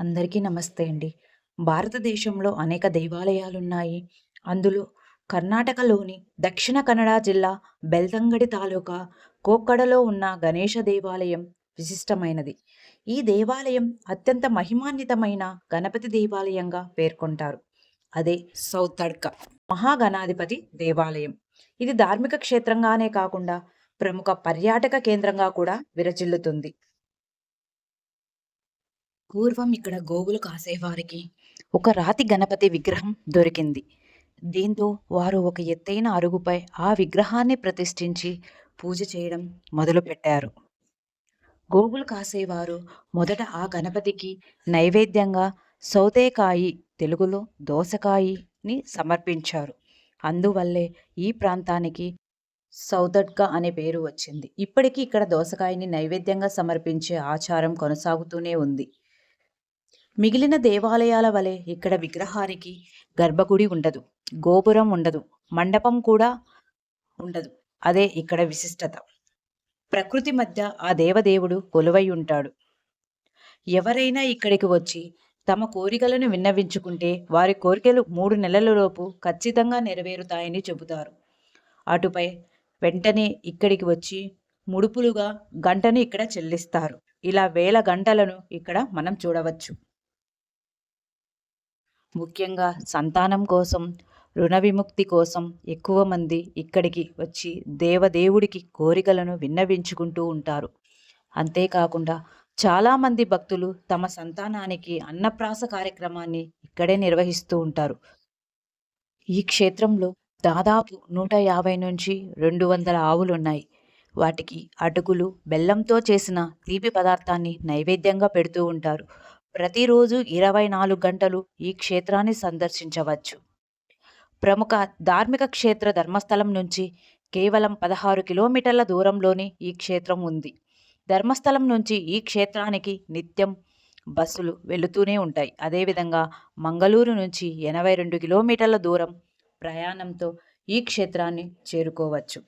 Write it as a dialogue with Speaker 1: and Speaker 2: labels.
Speaker 1: అందరికీ నమస్తే అండి. భారతదేశంలో అనేక దేవాలయాలున్నాయి. అందులో కర్ణాటకలోని దక్షిణ కన్నడ జిల్లా బెల్తంగడి తాలూకా కోక్కడలో ఉన్న గణేశ దేవాలయం విశిష్టమైనది. ఈ దేవాలయం అత్యంత మహిమాన్వితమైన గణపతి దేవాలయంగా పేర్కొంటారు. అదే సౌతడ్క మహాగణాధిపతి దేవాలయం. ఇది ధార్మిక క్షేత్రంగానే కాకుండా ప్రముఖ పర్యాటక కేంద్రంగా కూడా విరచిల్లుతుంది. పూర్వం ఇక్కడ గోవులు కాసేవారికి ఒక రాతి గణపతి విగ్రహం దొరికింది. దీంతో వారు ఒక ఎత్తైన అరుగుపై ఆ విగ్రహాన్ని ప్రతిష్ఠించి పూజ చేయడం మొదలుపెట్టారు. గోగులు కాసేవారు మొదట ఆ గణపతికి నైవేద్యంగా సౌతేకాయి తెలుగులో దోసకాయిని సమర్పించారు. అందువల్లే ఈ ప్రాంతానికి సౌదడ్గా అనే పేరు వచ్చింది. ఇప్పటికీ ఇక్కడ దోసకాయని నైవేద్యంగా సమర్పించే ఆచారం కొనసాగుతూనే ఉంది. మిగిలిన దేవాలయాల వలె ఇక్కడ విగ్రహానికి గర్భగుడి ఉండదు. గోపురం ఉండదు. మండపం కూడా ఉండదు. అదే ఇక్కడ విశిష్టత. ప్రకృతి మధ్య ఆ దేవదేవుడు కొలువై ఉంటాడు. ఎవరైనా ఇక్కడికి వచ్చి తమ కోరికలను విన్నవించుకుంటే వారి కోరికలు మూడు నెలలలోపు ఖచ్చితంగా నెరవేరుతాయని చెబుతారు. అటుపై వెంటనే ఇక్కడికి వచ్చి ముడుపులుగా గంటను ఇక్కడ చెల్లిస్తారు. ఇలా వేల గంటలను ఇక్కడ మనం చూడవచ్చు. ముఖ్యంగా సంతానం కోసం, రుణ విముక్తి కోసం ఎక్కువ మంది ఇక్కడికి వచ్చి దేవదేవుడికి కోరికలను విన్నవించుకుంటూ ఉంటారు. అంతేకాకుండా చాలామంది భక్తులు తమ సంతానానికి అన్నప్రాస కార్యక్రమాన్ని ఇక్కడే నిర్వహిస్తూ ఉంటారు. ఈ క్షేత్రంలో దాదాపు నూట యాభై నుంచి రెండు వందల ఆవులున్నాయి. వాటికి అటుకులు, బెల్లంతో చేసిన తీపి పదార్థాన్ని నైవేద్యంగా పెడుతూ ఉంటారు. ప్రతిరోజు ఇరవై నాలుగు గంటలు ఈ క్షేత్రాన్ని సందర్శించవచ్చు. ప్రముఖ ధార్మిక క్షేత్ర ధర్మస్థలం నుంచి కేవలం పదహారు కిలోమీటర్ల దూరంలోనే ఈ క్షేత్రం ఉంది. ధర్మస్థలం నుంచి ఈ క్షేత్రానికి నిత్యం బస్సులు వెళుతూనే ఉంటాయి. అదేవిధంగా మంగళూరు నుంచి ఎనభై రెండు కిలోమీటర్ల దూరం ప్రయాణంతో ఈ క్షేత్రాన్ని చేరుకోవచ్చు.